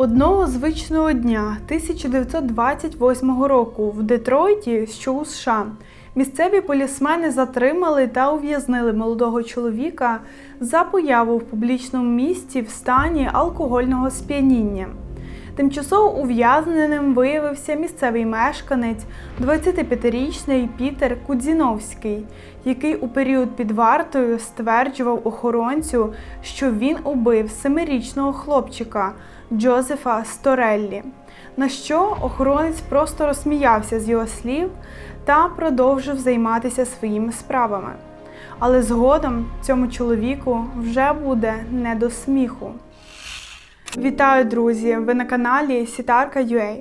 Одного звичного дня 1928 року в Детройті, що у США, місцеві полісмени затримали та ув'язнили молодого чоловіка за появу в публічному місці в стані алкогольного сп'яніння. Тимчасово ув'язненим виявився місцевий мешканець, 25-річний Пітер Кудзіновський, який у період під вартою стверджував охоронцю, що він убив семирічного хлопчика Джозефа Стореллі. На що охоронець просто розсміявся з його слів та продовжив займатися своїми справами. Але згодом цьому чоловіку вже буде не до сміху. Вітаю, друзі! Ви на каналі Сітарка.ua.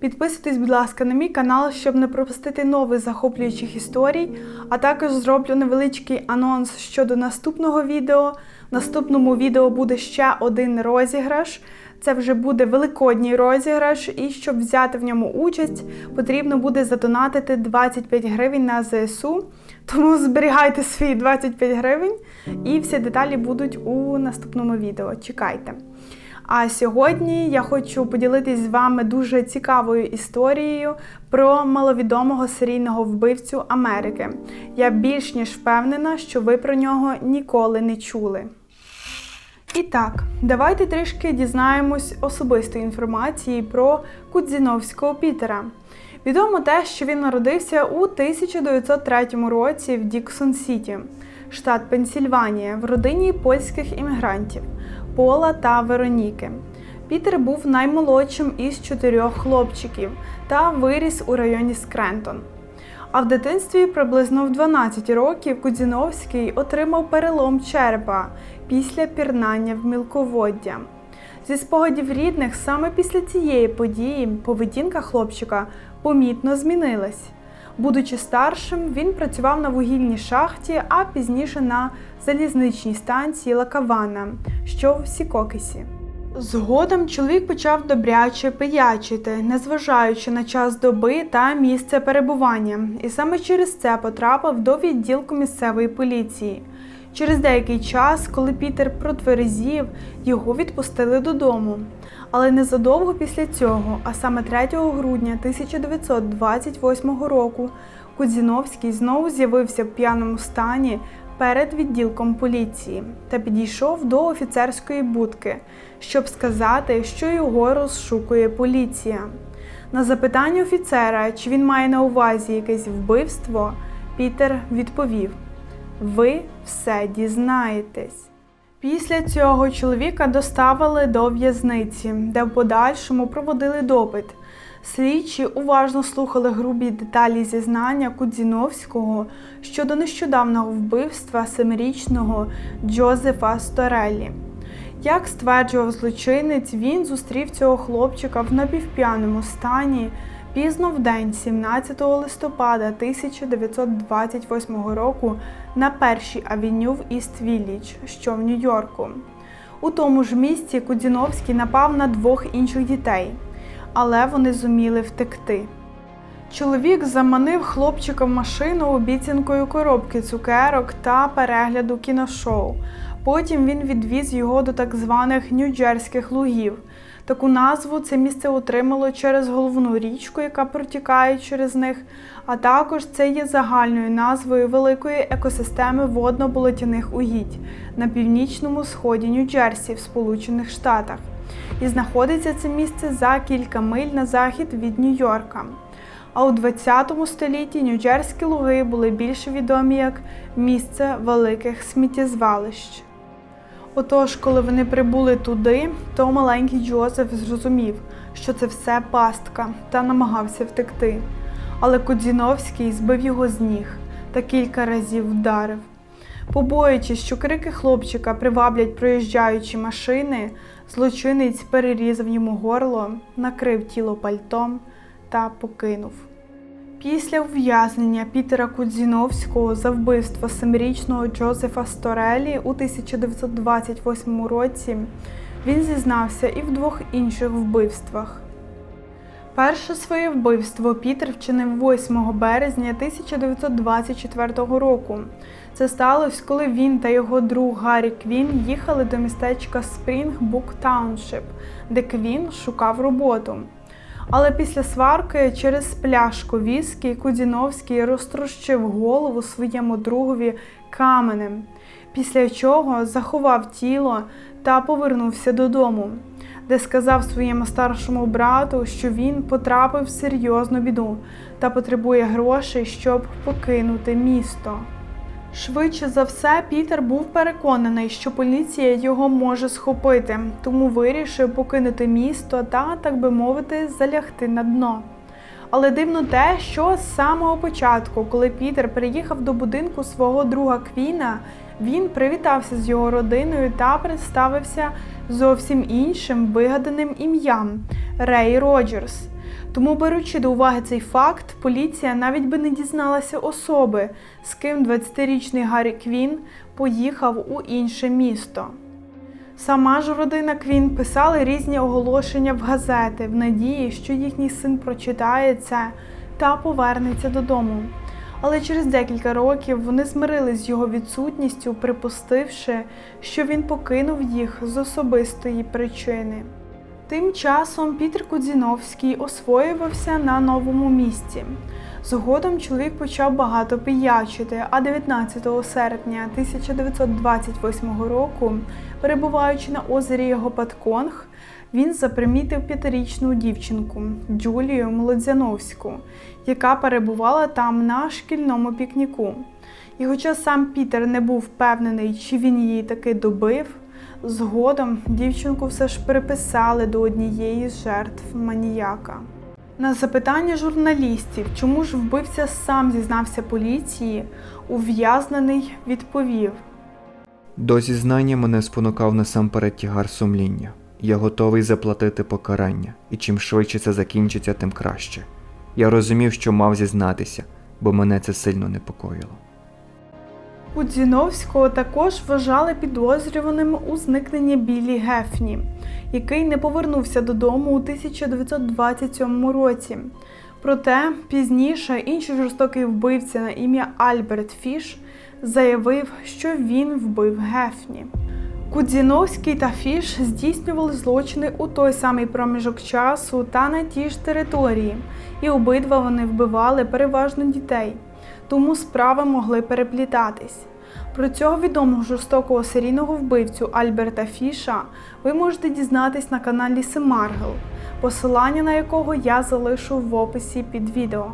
Підписуйтесь, будь ласка, на мій канал, щоб не пропустити нових захоплюючих історій, а також зроблю невеличкий анонс щодо наступного відео. В наступному відео буде ще один розіграш. Це вже буде великодній розіграш, і щоб взяти в ньому участь, потрібно буде задонатити 25 гривень на ЗСУ. Тому зберігайте свої 25 гривень, і всі деталі будуть у наступному відео. Чекайте. А сьогодні я хочу поділитись з вами дуже цікавою історією про маловідомого серійного вбивцю Америки. Я більш ніж впевнена, що ви про нього ніколи не чули. І так, давайте трішки дізнаємось особистої інформації про Кудзіновського Пітера. Відомо те, що він народився у 1903 році в Діксон Сіті, штат Пенсільванія, в родині польських іммігрантів Пола та Вероніки. Пітер був наймолодшим із чотирьох хлопчиків та виріс у районі Скрентон. А в дитинстві приблизно в 12 років Кудзіновський отримав перелом черепа після пірнання в мілководдя. Зі спогадів рідних, саме після цієї події поведінка хлопчика помітно змінилась. Будучи старшим, він працював на вугільній шахті, а пізніше на залізничній станції Лакавана, що в Сікокисі. Згодом чоловік почав добряче пиячити, незважаючи на час доби та місце перебування, і саме через це потрапив до відділку місцевої поліції. Через деякий час, коли Пітер протверезів, його відпустили додому. Але незадовго після цього, а саме 3 грудня 1928 року, Кудзіновський знову з'явився в п'яному стані перед відділком поліції та підійшов до офіцерської будки, щоб сказати, що його розшукує поліція. На запитання офіцера, чи він має на увазі якесь вбивство, Пітер відповів: Ви все дізнаєтесь. Після цього чоловіка доставили до в'язниці, де в подальшому проводили допит. Слідчі уважно слухали грубі деталі зізнання Кудзіновського щодо нещодавнього вбивства семирічного Джозефа Стореллі. Як стверджував злочинець, він зустрів цього хлопчика в напівп'яному стані пізно в день, 17 листопада 1928 року на першій авеню в Іст-Віллідж, що в Нью-Йорку. У тому ж місці Кудзіновський напав на двох інших дітей, але вони зуміли втекти. Чоловік заманив хлопчика в машину обіцянкою коробки цукерок та перегляду кіношоу. Потім він відвіз його до так званих Нью-Джерських лугів. Таку назву це місце отримало через головну річку, яка протікає через них, а також це є загальною назвою великої екосистеми водно-болотяних угідь на північному сході Нью-Джерсі в Сполучених Штатах. І знаходиться це місце за кілька миль на захід від Нью-Йорка. А у 20 столітті Нью-Джерські луги були більше відомі як місце великих сміттєзвалищ. Отож, коли вони прибули туди, то маленький Джозеф зрозумів, що це все пастка, та намагався втекти. Але Кудзіновський збив його з ніг та кілька разів вдарив. Побоюючись, що крики хлопчика приваблять проїжджаючі машини, злочинець перерізав йому горло, накрив тіло пальтом та покинув. Після ув'язнення Пітера Кудзіновського за вбивство семирічного Джозефа Сторелі у 1928 році він зізнався і в двох інших вбивствах. Перше своє вбивство Пітер вчинив 8 березня 1924 року. Це сталося, коли він та його друг Гаррі Квін їхали до містечка Спрінгбук Тауншип, де Квін шукав роботу. Але після сварки через пляшку віскі Кудіновський розтрощив голову своєму другові каменем, після чого заховав тіло та повернувся додому, де сказав своєму старшому брату, що він потрапив в серйозну біду та потребує грошей, щоб покинути місто. Швидше за все, Пітер був переконаний, що поліція його може схопити, тому вирішив покинути місто та, так би мовити, залягти на дно. Але дивно те, що з самого початку, коли Пітер приїхав до будинку свого друга Квіна, він привітався з його родиною та представився зовсім іншим вигаданим ім'ям Рей Роджерс. Тому, беручи до уваги цей факт, поліція навіть би не дізналася особи, з ким 20-річний Гаррі Квін поїхав у інше місто. Сама ж родина Квін писали різні оголошення в газети в надії, що їхній син прочитає це та повернеться додому. Але через декілька років вони змирились з його відсутністю, припустивши, що він покинув їх з особистої причини. Тим часом Пітер Кудзіновський освоювався на новому місці. Згодом чоловік почав багато пиячити, а 19 серпня 1928 року, перебуваючи на озері його Патконг, він запримітив п'ятирічну дівчинку Джулію Молодзяновську, яка перебувала там на шкільному пікніку. І хоча сам Пітер не був впевнений, чи він її таки добив, згодом дівчинку все ж приписали до однієї з жертв маніяка. На запитання журналістів, чому ж вбивця сам зізнався поліції, ув'язнений відповів. До зізнання мене спонукав насамперед тягар сумління. Я готовий заплатити покарання, і чим швидше це закінчиться, тим краще. Я розумів, що мав зізнатися, бо мене це сильно непокоїло. Кудзіновського також вважали підозрюваним у зникненні Білі Гефні, який не повернувся додому у 1927 році. Проте пізніше інший жорстокий вбивця на ім'я Альберт Фіш заявив, що він вбив Гефні. Кудзіновський та Фіш здійснювали злочини у той самий проміжок часу та на тій ж території, і обидва вони вбивали переважно дітей, тому справи могли переплітатись. Про цього відомого жорстокого серійного вбивцю Альберта Фіша ви можете дізнатись на каналі Семаргел, посилання на якого я залишу в описі під відео.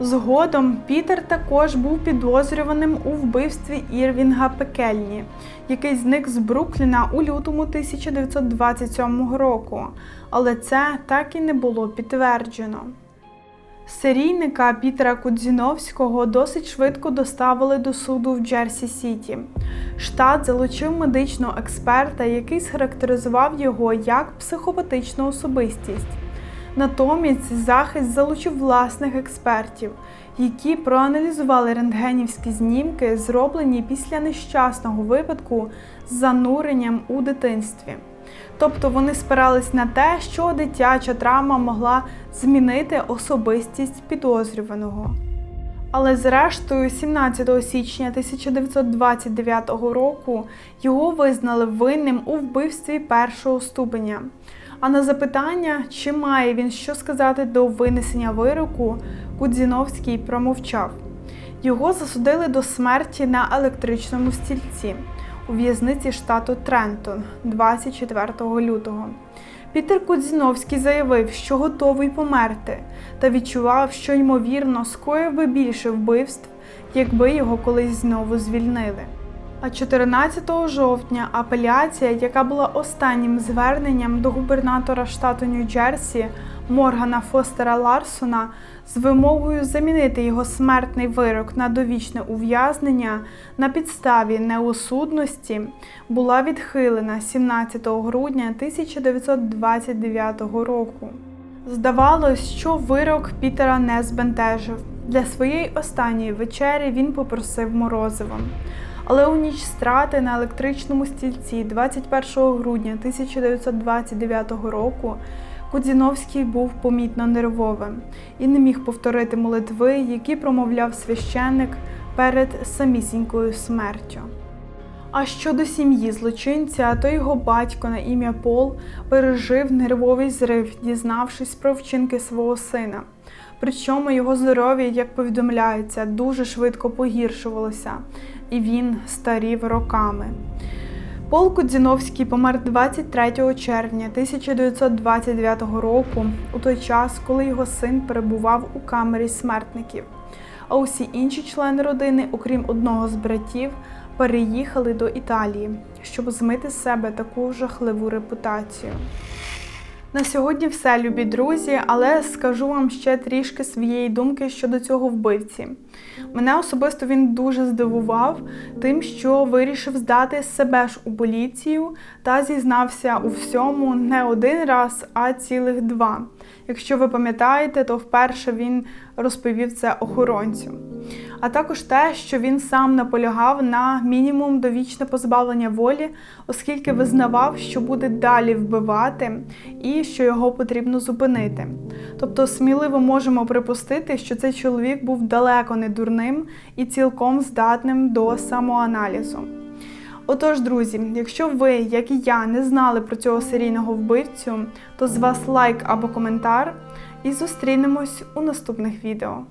Згодом Пітер також був підозрюваним у вбивстві Ірвінга Пекельні, який зник з Брукліна у лютому 1927 року, але це так і не було підтверджено. Серійника Пітера Кудзіновського досить швидко доставили до суду в Джерсі Сіті. Штат залучив медичного експерта, який схарактеризував його як психопатичну особистість. Натомість захист залучив власних експертів, які проаналізували рентгенівські знімки, зроблені після нещасного випадку з зануренням у дитинстві. Тобто вони спирались на те, що дитяча травма могла змінити особистість підозрюваного. Але зрештою, 17 січня 1929 року його визнали винним у вбивстві першого ступеня. А на запитання, чи має він що сказати до винесення вироку, Кудзіновський промовчав. Його засудили до смерті на електричному стільці у в'язниці штату Трентон 24 лютого. Пітер Кудзіновський заявив, що готовий померти, та відчував, що ймовірно скоїв би більше вбивств, якби його колись знову звільнили. А 14 жовтня апеляція, яка була останнім зверненням до губернатора штату Нью-Джерсі Моргана Фостера Ларсона з вимогою замінити його смертний вирок на довічне ув'язнення на підставі неосудності, була відхилена 17 грудня 1929 року. Здавалось, що вирок Пітера не збентежив. Для своєї останньої вечері він попросив морозива. Але у ніч страти на електричному стільці 21 грудня 1929 року Кудзіновський був помітно нервовим і не міг повторити молитви, які промовляв священник перед самісінькою смертю. А щодо сім'ї злочинця, то його батько на ім'я Пол пережив нервовий зрив, дізнавшись про вчинки свого сина. Причому його здоров'я, як повідомляється, дуже швидко погіршувалося, і він старів роками. Пол Кудзіновський помер 23 червня 1929 року, у той час, коли його син перебував у камері смертників. А усі інші члени родини, окрім одного з братів, переїхали до Італії, щоб змити з себе таку жахливу репутацію. На сьогодні все, любі друзі, але скажу вам ще трішки своєї думки щодо цього вбивці. Мене особисто він дуже здивував тим, що вирішив здати себе ж у поліцію та зізнався у всьому не один раз, а цілих два. Якщо ви пам'ятаєте, то вперше він розповів це охоронцю. А також те, що він сам наполягав на мінімум довічне позбавлення волі, оскільки визнавав, що буде далі вбивати і що його потрібно зупинити. Тобто сміливо можемо припустити, що цей чоловік був далеко не дурним і цілком здатним до самоаналізу. Отож, друзі, якщо ви, як і я, не знали про цього серійного вбивцю, то з вас лайк або коментар, і зустрінемось у наступних відео.